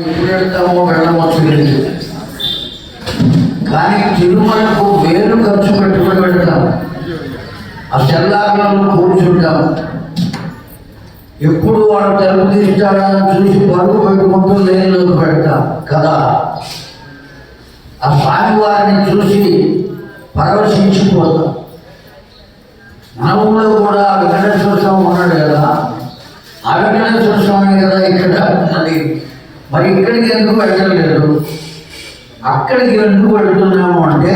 ఎప్పుడు వెళ్తామో వెళ్ళవచ్చు కానీ తిరుమలకు వేలు ఖర్చు పెట్టుకుని వెళ్తాం ఆ సెల్లార్లలో కూర్చుంటాం. ఎప్పుడు వాడు తలుపు తీస్తాడా అని చూసి పరుగు పెట్టుకుంటూ లేనిలోకి పెడతాం. కదా? ఆ స్వామివారిని చూసి పరవశించిపోతాం. మన కూడా వెంకటేశ్వర స్వామి ఉన్నాడు కదా? ఆ వెంకటేశ్వర స్వామి కదా ఇక్కడ? ఉన్నది మరి ఇక్కడికి ఎందుకు వెళ్ళలేదు? అక్కడికి ఎందుకు వెళ్తున్నాము అంటే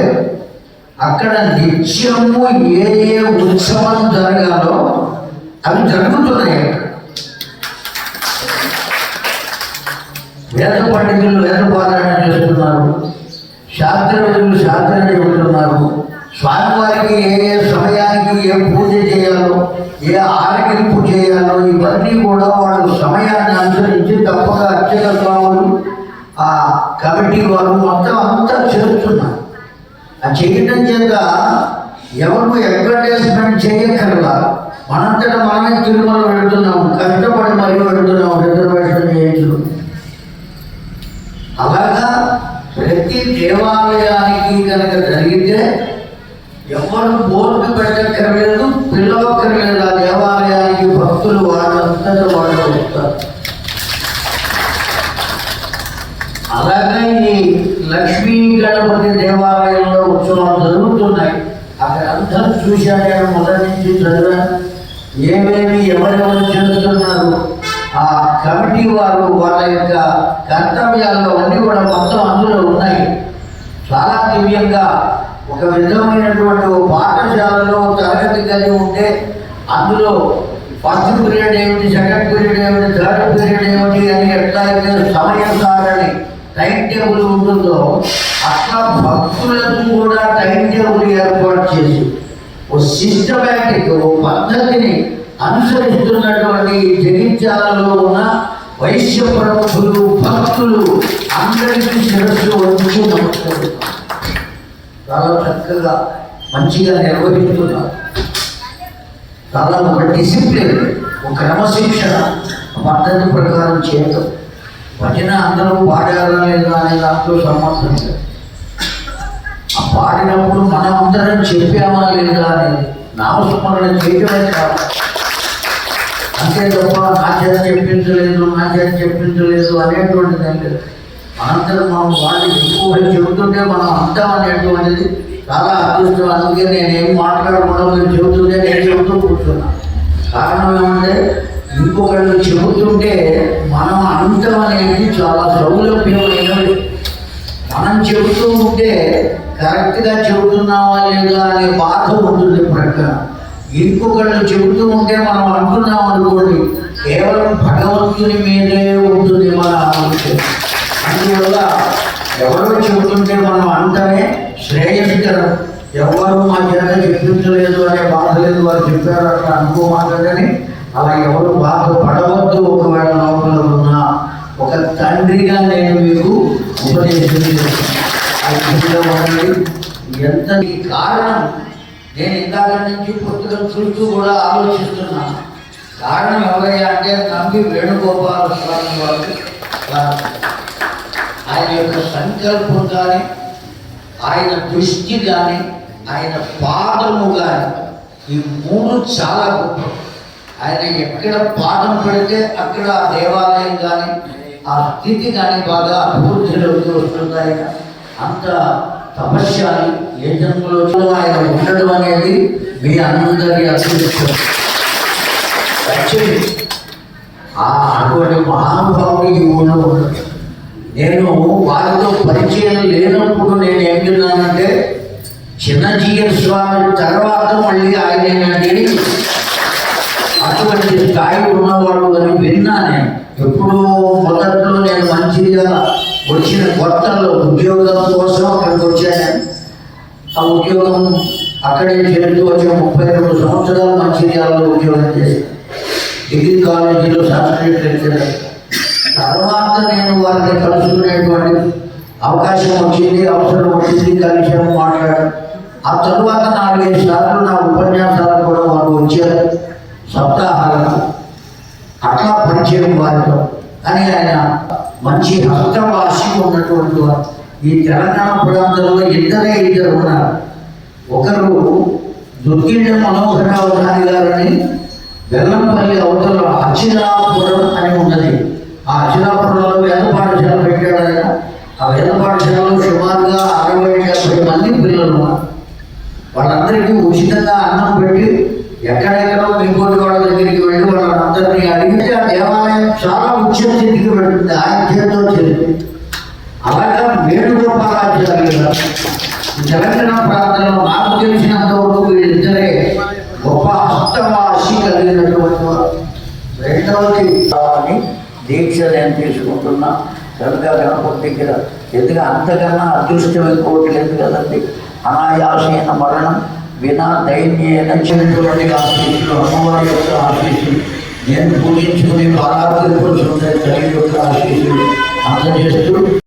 అక్కడ నిత్యము ఏ ఏ ఉత్సవం జరగాలో అవి జరుగుతున్నాయి వేద పండితులు వేద పారాయణ చేస్తున్నారు శాస్త్రవేదులు శాస్త్రం చెబుతున్నారు స్వామివారికి ఏ ఏ సమయానికి ఏ పూజ చేయాలో ఏ ఆరగింపు చేయాలో ఇవన్నీ కూడా వాళ్ళు సమయాన్ని అనుసరించి తప్పక అర్చక స్వాములు ఆ కమిటీ వారు మొత్తం అంతా చేస్తున్నారు. ఆ చేయడం చేత ఎవరు అడ్వర్టైజ్మెంట్ చేయక్కర్లా. మనంతట మనమే తిరుమల వెళ్తున్నాము కష్టపడి మరీ వెళ్తున్నాము రిజర్వేషన్ చేయించు అలాగా ప్రతి దేవాలయానికి కనుక జరిగితే ఎవరు బోర్డు పెట్టక్కర్లేదు పిలవక్కర్లేదు ఆ దేవాలయానికి భక్తులు వాళ్ళంతటా వాళ్ళు వస్తారు. అలాగే ఈ లక్ష్మీ గణపతి దేవాలయంలో ఉత్సవాలు జరుగుతున్నాయి. అక్కడ అందరూ చూశాను నేను మొదటి నుంచి చదివాను ఏమేమి ఎవరెవరు చేస్తున్నారు ఆ కమిటీ వారు వాళ్ళ యొక్క కర్తవ్యాల్లో అన్నీ కూడా మొత్తం అందులో ఉన్నాయి. చాలా దివ్యంగా ఒక విధమైనటువంటి పాఠశాలలో తరగతి గది ఉంటే అందులో ఫస్ట్ పీరియడ్ ఏమిటి సెకండ్ పీరియడ్ ఏమిటి థర్డ్ పీరియడ్ ఏమిటి అని ఎట్లయితే సమయం సారని టైం టేబుల్ ఉంటుందో అట్లా భక్తులకు కూడా టైం టేబుల్ ఏర్పాటు చేసి ఓ సిస్టమేటిక్ ఓ పద్ధతిని అనుసరిస్తున్నటువంటి జగిత్యాలలో ఉన్న వైశ్య ప్రముఖులు భక్తులు అందరికీ శిరస్సు వచ్చి నమస్కరిస్తారు. చాలా చక్కగా మంచిగా నిర్వహిస్తున్నారు. చాలా ఒక డిసిప్లిన్ ఒక క్రమశిక్షణ పద్ధతి ప్రకారం చేయటం. భజన అందరూ పాడారా లేదా అనే దాంట్లో సంబంధం లేదు. ఆ పాడినప్పుడు మనం అందరం చెప్పామా లేదా అనేది నామస్మరణ చేయటమే కాదు. అంతే తప్ప నా చేత చెప్పించలేదు నా చేత చెప్పించలేదు అనేటువంటిది ఏం లేదు. మనందరం మనం వాళ్ళు ఎక్కువ చెబుతుంటే మనం అంతం అనేటువంటిది చాలా అదృష్టం. అందుకే నేను ఏం మాట్లాడకుండా మీరు చెబుతుంటే నేను చెబుతూ కూర్చున్నా. కారణం ఏమంటే ఇంకొకళ్ళు చెబుతుంటే మనం అంతం అనేది చాలా సౌలభ్యమైనది. మనం చెబుతూ ఉంటే కరెక్ట్గా చెబుతున్నావా లేదా అనే బాధ ఉంటుంది ప్రక్కన ఇంకొకళ్ళు చెబుతూ ఉంటే మనం అంటున్నాం అనుకోండి కేవలం భగవంతుని మీదే ఉంటుంది మన ఆలోచన. అందువల్ల ఎవరో చెబుతుంటే మనం అంటనే శ్రేయస్కరం. ఎవరు మా చేత చెప్పించలేదు అనే బాధ లేదు వారు చెప్పారు అట్లా అనుకోమాలని అలా ఎవరు బాధ పడవద్దు ఒకవేళ లోపల ఉన్నా ఒక తండ్రిగా నేను మీకు ఉపదేశం చేస్తాను. ఆ విధంగా ఎంత కారణం? నేను ఇందాక నుంచి పుస్తకం చూస్తూ కూడా ఆలోచిస్తున్నాను. కారణం ఎవరయ్యా అంటే నమ్మి వేణుగోపాల స్వామి వారు. ఆయన యొక్క సంకల్పం కానీ ఆయన దృష్టి కానీ ఆయన పాదము కానీ ఈ మూడు చాలా గొప్ప. ఆయన ఎక్కడ పాదం పెడితే అక్కడ ఆ దేవాలయం కానీ ఆ స్థితి కానీ బాగా అభివృద్ధిలోకి వస్తుంది ఆయన అంత తపస్యాలి ఏ జన్మలో ఆయన ఉండడం అనేది మీ అందరి అభివృద్ధి యాక్చువల్లీ ఆ అటువంటి మహానుభావుడు ఈ ఊళ్ళో ఉండదు నేను వారితో పరిచయం లేనప్పుడు నేను ఏం విన్నానంటే చిన్నజీయర్ స్వామి తర్వాత మళ్ళీ ఆయనేనండి అటువంటి స్థాయి ఉన్నవాడు అని విన్నా నేను. ఎప్పుడూ మొదట్లో నేను మంచిగా వచ్చిన కొత్తలో ఉద్యోగం కోసం అక్కడికి వచ్చాను. ఆ ఉద్యోగం అక్కడే చేరుతూ వచ్చిన ముప్పై రెండు సంవత్సరాలు మంచిర్యాలలో ఉద్యోగం చేశాను. డిగ్రీ కాలేజీలో సంస్కృతి లెక్చరర్. తర్వాత నేను వారిని కలుసుకునేటువంటి అవకాశం వచ్చింది అవసరం వచ్చింది కలిసాము మాట్లాడారు ఆ తరువాత నాలుగైదు సార్లు నా ఉపన్యాసాలు కూడా వారు వచ్చారు సప్తాహాలకు అట్లా పరిచయం వారితో. అని ఆయన మంచి హస్తవాసి ఉన్నటువంటి వారు. ఈ తెలంగాణ ప్రాంతంలో ఇద్దరే ఇద్దరు ఉన్నారు. ఒకరు దుర్గిళ్ళ మనోహరరావు గారి గారని వెల్లంపల్లి అవతల అచ్చిరాపురం అని ఉన్నది. ఆ అచిరాపురంలో వేద పాఠశాల పెట్టాడు ఆయన. ఆ వేద పాఠశాలలో సుమారుగా అరవై డెబ్బై మంది పిల్లలు ఉన్నారు. వాళ్ళందరికీ ఉచితంగా అన్నం పెట్టి ఎక్కడెక్కడో ఇంకోటి వాళ్ళ దగ్గరికి వెళ్ళి వాళ్ళందరినీ అడిగితే ఆ దేవాలయం చాలా ఉచ్చ స్థితికి పెడుతుంది ఆయన చేతితో చేరింది. అలాగా వేణుగోపాలాచార్య తెలంగాణ ప్రాంతంలో నాకు తెలిసినంత వరకు వీళ్ళిద్దరే గొప్ప హస్తవాసి కలిగినటువంటి వారు రెండవది అని దీక్ష నేను తీసుకుంటున్నా. కనుక గణపతి దగ్గర. ఎందుకంటే అంతకన్నా అదృష్టం ఇంకోటి లేదు కదండి. అనాయాసైన మరణం వినా దైన్యైన చెడుటువంటి ఆశీస్సులు అమ్మవారి యొక్క ఆశీస్సులు నేను పూజించుకుని బాలాపతి సుందరి తల్లి యొక్క ఆశీస్సులు అందజేస్తూ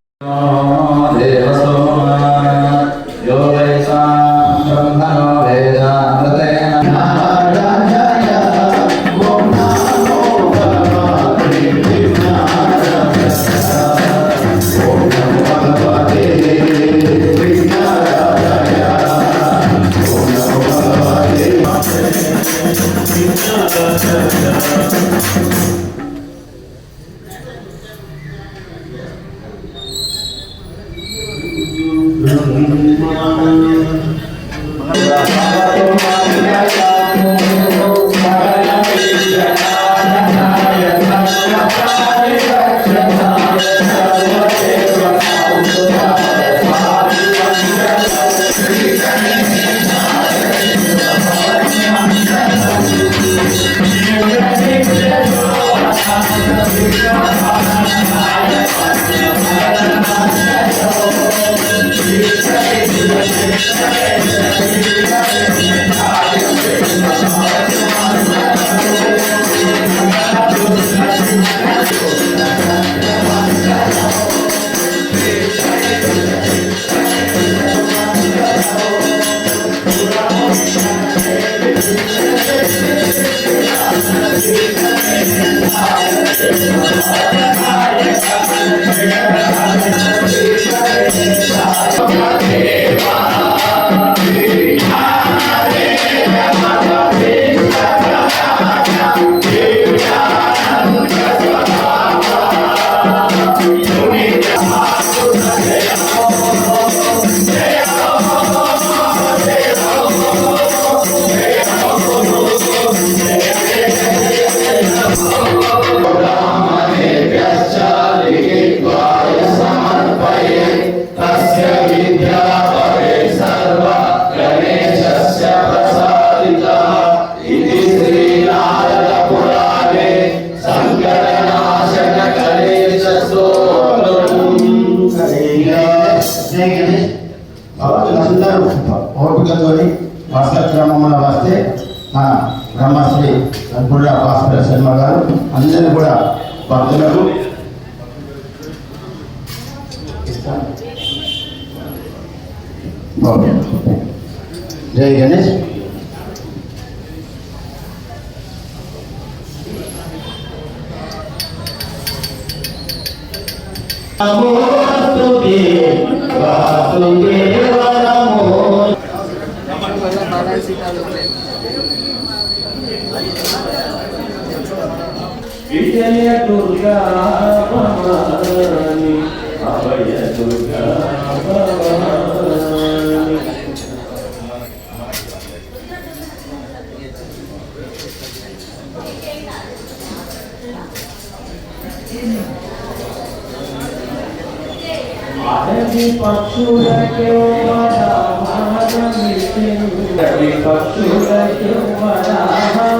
Yeah. Yeah. వర్ష వస్తే మన బ్రహ్మశ్రీ గుళ్ళ భాస్కర శర్మ గారు అందరూ కూడా భక్తులకు జై గణేష్. విజయ దుర్గా భవాని అభయ దుర్గా భవాని అడవి పక్షులకే అడవి పక్షులకే వరాహారమిచ్చెను.